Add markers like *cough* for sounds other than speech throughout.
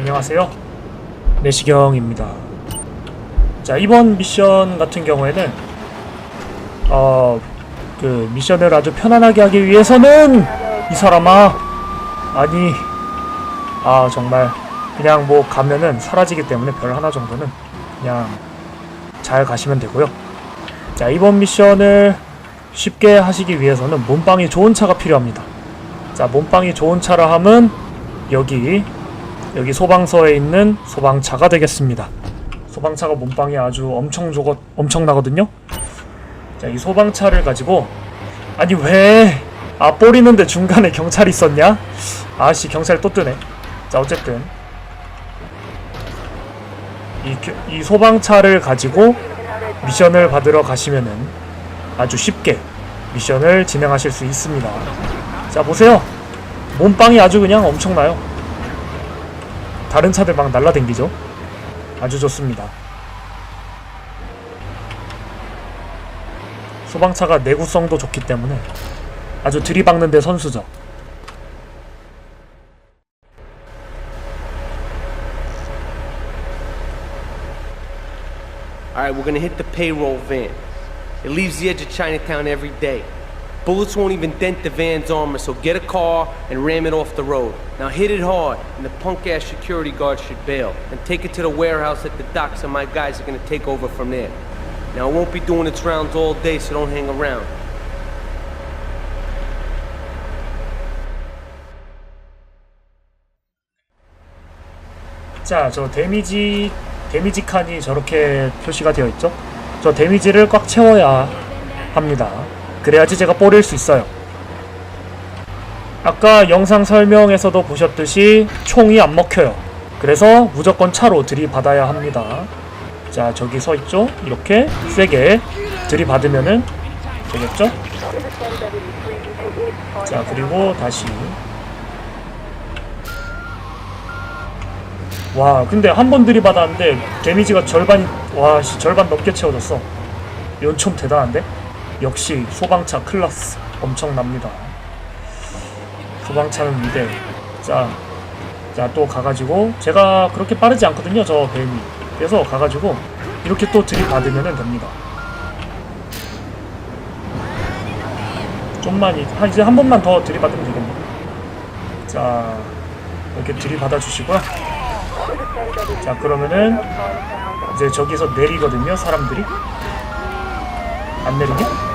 안녕하세요. 내시경입니다. 자, 이번 미션 같은 경우에는 어, 그 미션을 아주 편안하게 하기 위해서는 이 사람아 아니 아 정말 그냥 뭐 가면은 사라지기 때문에 별 하나 정도는 그냥 잘 가시면 되고요. 자, 이번 미션을 쉽게 하시기 위해서는 몸빵이 좋은 차가 필요합니다. 자, 몸빵이 좋은 차라 함은 여기 여기 소방서에 있는 소방차가 되겠습니다. 소방차가 몸빵이 아주 엄청 저거 엄청나거든요. 자, 이 소방차를 가지고 아니 왜? 아 뿌리는데 중간에 경찰이 있었냐? 아씨 경찰 또 뜨네. 자 어쨌든 이, 겨- 이 소방차를 가지고 미션을 받으러 가시면은 아주 쉽게 미션을 진행하실 수 있습니다. 자 보세요. 몸빵이 아주 그냥 엄청나요. 다른 차들 막 날라댕기죠. 아주 좋습니다. 소방차가 내구성도 좋기 때문에 아주 들이박는 데 선수죠. All right, we're gonna hit the payroll van. It leaves the edge of Chinatown every day. Bullets won't even dent the van's armor, so get a car and ram it off the road. Now hit it hard, and the punk ass security guard should bail. And take it to the warehouse at the docks, and my guys are gonna take over from there. Now it won't be doing its rounds all day, so don't hang around. 자, 저 데미지 데미지 칸이 저렇게 표시가 되어 있죠? 저 데미지를 꽉 채워야 합니다. 그래야지 제가 뿌릴 수 있어요. 아까 영상 설명에서도 보셨듯이 총이 안 먹혀요. 그래서 무조건 차로 들이받아야 합니다. 자, 저기 서 있죠? 이렇게 세게 들이받으면은 되겠죠? 자, 그리고 다시 와 근데 한 번 들이받았는데 데미지가 절반이 와 씨, 절반 넘게 채워졌어 좀 대단한데 역시 소방차 클라스. 엄청납니다. 소방차는 위대. 자 자 또 가가지고 제가 그렇게 빠르지 않거든요 저 뱀이. 그래서 가가지고 이렇게 또 들이받으면 됩니다. 좀만 이제 한 번만 더 들이받으면 되겠네 자 이렇게 들이받아 주시고요. 자 그러면은 이제 저기서 내리거든요 사람들이. 안 내리네?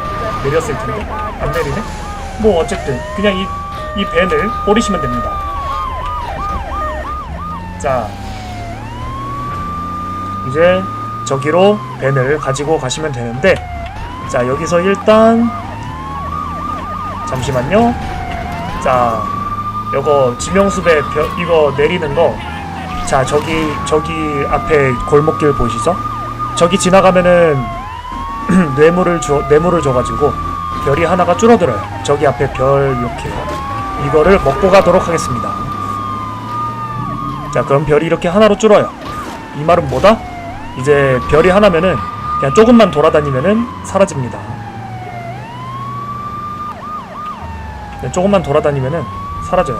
내렸을 텐데 안 내리네? 뭐 어쨌든 그냥 이, 이 밴을 뿌리시면 됩니다 자 이제 저기로 밴을 가지고 가시면 되는데 자 여기서 일단 잠시만요 자 요거 지명수배 벼- 이거 내리는 거 자 저기 저기 앞에 골목길 보이시죠? 저기 지나가면은 *clears throat* 뇌물을 줘 뇌물을 줘가지고 별이 하나가 줄어들어요. 저기 앞에 별 이렇게 이거를 먹고 가도록 하겠습니다. 자 그럼 별이 이렇게 하나로 줄어요. 이 말은 뭐다? 이제 별이 하나면은 그냥 조금만 돌아다니면은 사라집니다. 조금만 돌아다니면은 사라져요.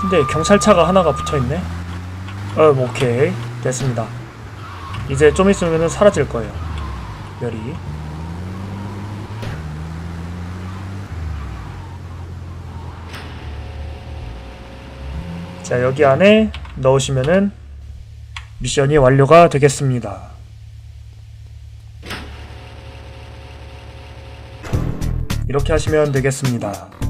근데 경찰차가 하나가 붙어있네? 어, 뭐 오케이. 됐습니다. 이제 좀 있으면 사라질 거예요. 별이. 자, 여기 안에 넣으시면은 미션이 완료가 되겠습니다. 이렇게 하시면 되겠습니다.